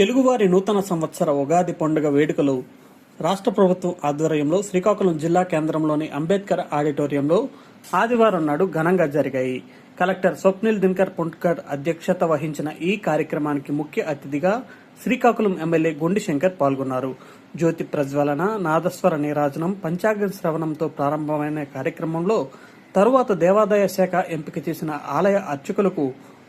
తెలుగువారి నూతన సంవత్సర ఉగాది పండుగ వేడుకలు రాష్ట్ర ప్రభుత్వం ఆధ్వర్యంలో శ్రీకాకుళం జిల్లా కేంద్రంలోని అంబేద్కర్ ఆడిటోరియంలో ఆదివారం నాడు ఘనంగా జరిగాయి. కలెక్టర్ స్వప్నిల్ దినకర్ పుంట్కర్ అధ్యక్షత వహించిన ఈ కార్యక్రమానికి ముఖ్య అతిథిగా శ్రీకాకుళం ఎమ్మెల్యే గుండి శంకర్ పాల్గొన్నారు. జ్యోతి ప్రజ్వలన నాదస్వర నీరాజనం పంచాంగ శ్రవణంతో ప్రారంభమైన కార్యక్రమంలో తరువాత దేవాదాయ శాఖ ఎంపిక చేసిన ఆలయ అర్చకులకు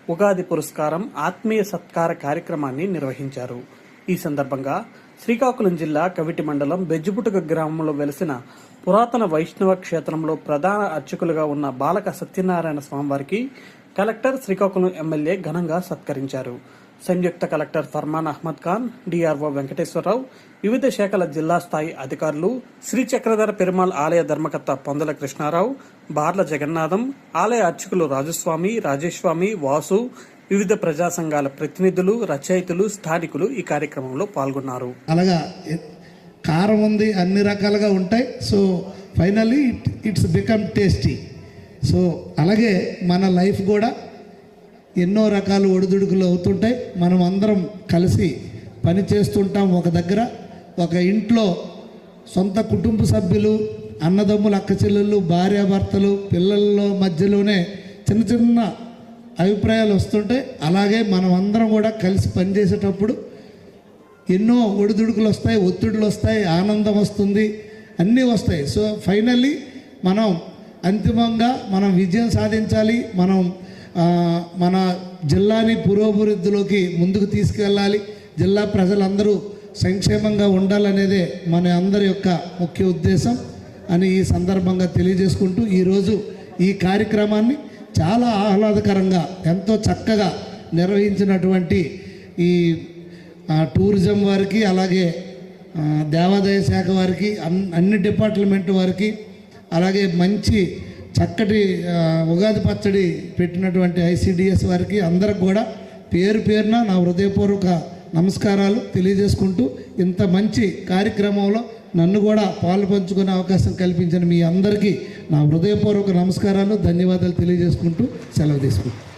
ఉగాది పురస్కారం ఆత్మీయ సత్కార కార్యక్రమాన్ని నిర్వహించారు. ఈ సందర్భంగా శ్రీకాకుళం జిల్లా కవిటి మండలం బెజ్జుపుటుక గ్రామంలో వెలిసిన పురాతన వైష్ణవ క్షేత్రంలో ప్రధాన అర్చకులుగా ఉన్న బాలక సత్యనారాయణ స్వామివారికి కలెక్టర్ శ్రీకాకుళం ఎమ్మెల్యే ఘనంగా సత్కరించారు. సంయుక్త కలెక్టర్ ఫర్మాన్ అహ్మద్ ఖాన్ డిఆర్ఓ వెంకటేశ్వరరావు వివిధ శాఖల జిల్లా స్థాయి అధికారులు శ్రీ చక్రధర పెరుమాళ్ ఆలయ ధర్మకర్త పొందల కృష్ణారావు బార్ల జగన్నాథం ఆలయ అర్చకులు రాజస్వామి రాజేశ్వామి వాసు వివిధ ప్రజా సంఘాల ప్రతినిధులు రచయితలు స్థానికులు ఈ కార్యక్రమంలో పాల్గొన్నారు. అలాగా కారం ఉంది అన్ని రకాలుగా ఉంటాయి. So finally it it's become tasty so అలాగే మన లైఫ్ కూడా ఎన్నో రకాల ఒడిదుడుకులు అవుతుంటాయి. మనం అందరం కలిసి పని చేస్తుంటాం ఒక దగ్గర. ఒక ఇంట్లో సొంత కుటుంబ సభ్యులు అన్నదమ్ములు అక్క చెల్లెళ్ళు భార్యాభర్తలు పిల్లల మధ్యలోనే చిన్న చిన్న అభిప్రాయాలు వస్తుంటాయి. అలాగే మనం అందరం కూడా కలిసి పనిచేసేటప్పుడు ఎన్నో ఒడిదుడుకులు వస్తాయి ఒత్తిడులు వస్తాయి ఆనందం వస్తుంది అన్నీ వస్తాయి. సో ఫైనల్లీ మనం అంతిమంగా మనం విజయం సాధించాలి. మనం మన జిల్లాని పురోభివృద్ధిలోకి ముందుకు తీసుకెళ్ళాలి. జిల్లా ప్రజలందరూ సంక్షేమంగా ఉండాలనేదే మన అందరి యొక్క ముఖ్య ఉద్దేశం అని ఈ సందర్భంగా తెలియజేసుకుంటూ ఈరోజు ఈ కార్యక్రమాన్ని చాలా ఆహ్లాదకరంగా ఎంతో చక్కగా నిర్వహించినటువంటి ఈ టూరిజం వారికి అలాగే దేవాదాయ శాఖ వారికి అన్ అన్ని డిపార్ట్మెంట్ వారికి అలాగే మంచి చక్కటి ఉగాది పచ్చడి పెట్టినటువంటి ఐసిడిఎస్ వారికి అందరికి కూడా పేరు పేరున నా హృదయపూర్వక నమస్కారాలు తెలియజేసుకుంటూ ఇంత మంచి కార్యక్రమంలో నన్ను కూడా పాలు పంచుకునే అవకాశం కల్పించిన మీ అందరికీ నా హృదయపూర్వక నమస్కారాలు ధన్యవాదాలు తెలియజేసుకుంటూ సెలవు తీసుకుంటాను